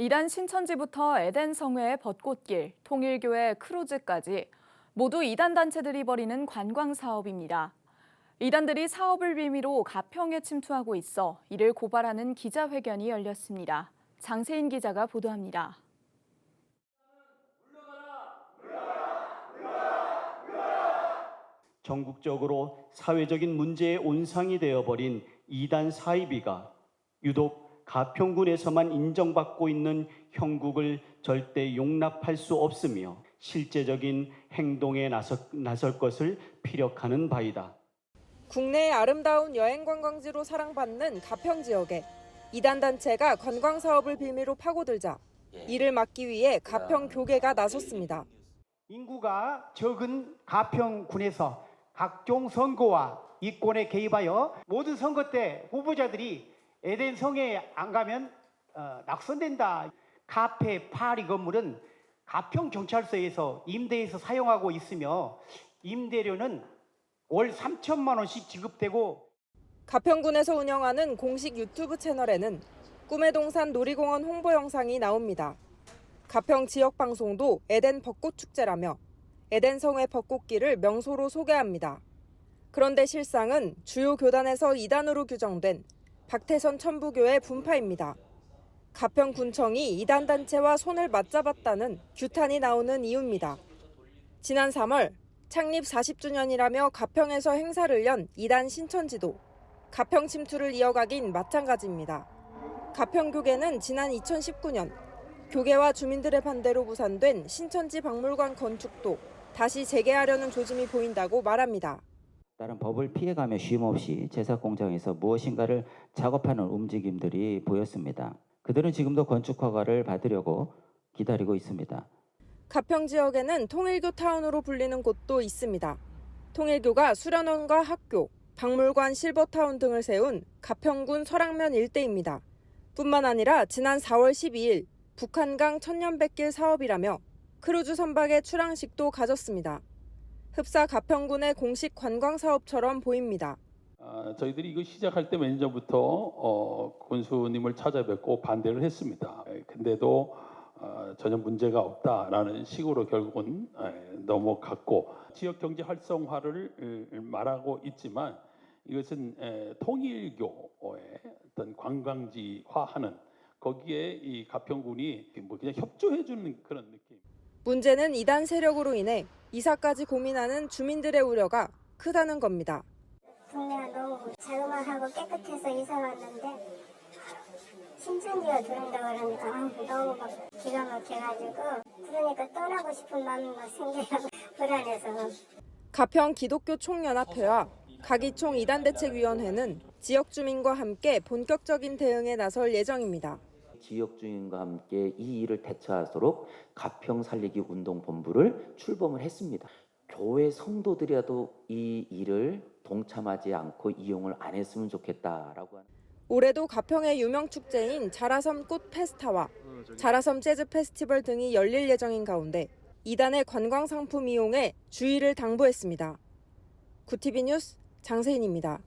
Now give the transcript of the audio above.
이단 신천지부터 에덴 성회의 벚꽃길, 통일교회 크루즈까지 모두 이단 단체들이 벌이는 관광 사업입니다. 이단들이 사업을 빌미로 가평에 침투하고 있어 이를 고발하는 기자회견이 열렸습니다. 장세인 기자가 보도합니다. 전국적으로 사회적인 문제의 온상이 되어버린 이단 사이비가 유독 가평군에서만 인정받고 있는 형국을 절대 용납할 수 없으며 실제적인 행동에 나서, 나설 것을 피력하는 바이다. 국내의 아름다운 여행 관광지로 사랑받는 가평 지역에 이단 단체가 관광 사업을 빌미로 파고들자 이를 막기 위해 가평 교계가 나섰습니다. 인구가 적은 가평군에서 각종 선거와 이권에 개입하여 모든 선거 때 후보자들이 에덴 성에 안 가면 어, 낙선된다. 카페 파리 건물은 가평 경찰서에서 임대해서 사용하고 있으며 임대료는 월 3천만 원씩 지급되고 가평군에서 운영하는 공식 유튜브 채널에는 꿈의 동산 놀이공원 홍보 영상이 나옵니다. 가평 지역 방송도 에덴 벚꽃 축제라며 에덴 성의 벚꽃길을 명소로 소개합니다. 그런데 실상은 주요 교단에서 이단으로 규정된 박태선 천부교의 분파입니다. 가평군청이 이단 단체와 손을 맞잡았다는 규탄이 나오는 이유입니다. 지난 3월 창립 40주년이라며 가평에서 행사를 연 이단 신천지도 가평 침투를 이어가긴 마찬가지입니다. 가평 교계는 지난 2019년 교계와 주민들의 반대로 무산된 신천지 박물관 건축도 다시 재개하려는 조짐이 보인다고 말합니다. 다른 법을 피해가며 쉼없이 제사 공장에서 무엇인가를 작업하는 움직임들이 보였습니다. 그들은 지금도 건축 허가를 받으려고 기다리고 있습니다. 가평 지역에는 통일교 타운으로 불리는 곳도 있습니다. 통일교가 수련원과 학교, 박물관 실버타운 등을 세운 가평군 설악면 일대입니다. 뿐만 아니라 지난 4월 12일 북한강 천년백길 사업이라며 크루즈 선박의 출항식도 가졌습니다. 흡사 가평군의 공식 관광 사업처럼 보입니다. 아, 저희들이 이거 시작할 때 몇 년 전부터 어, 군수님을 찾아뵙고 반대를 했습니다. 에, 근데도 어, 전혀 문제가 없다라는 식으로 결국은 에, 넘어갔고 지역 경제 활성화를 에, 말하고 있지만 이것은 에, 통일교의 어떤 관광지화하는 거기에 이 가평군이 뭐 그냥 협조해 주는 그런 느낌. 문제는 이단 세력으로 인해 이사까지 고민하는 주민들의 우려가 크다는 겁니다. 동네가 너무 자그마하고 깨끗해서 이사 왔는데 신천지가 들어온다 그러니까 아, 너무 막 기가 막혀가지고 그러니까 떠나고 싶은 마음이 막 생겨요 불안해서 가평 기독교 총연합회와 가기총 이단대책위원회는 지역 주민과 함께 본격적인 대응에 나설 예정입니다. 지역 주민과 함께 이 일을 대처하도록 가평 살리기 운동 본부를 출범을 했습니다. 교회 성도들이라도 이 일을 동참하지 않고 이용을 안 했으면 좋겠다라고 하는 올해도 가평의 유명 축제인 자라섬 꽃 페스타와 자라섬 재즈 페스티벌 등이 열릴 예정인 가운데 이단의 관광 상품 이용에 주의를 당부했습니다. 구티비 뉴스 장세인입니다.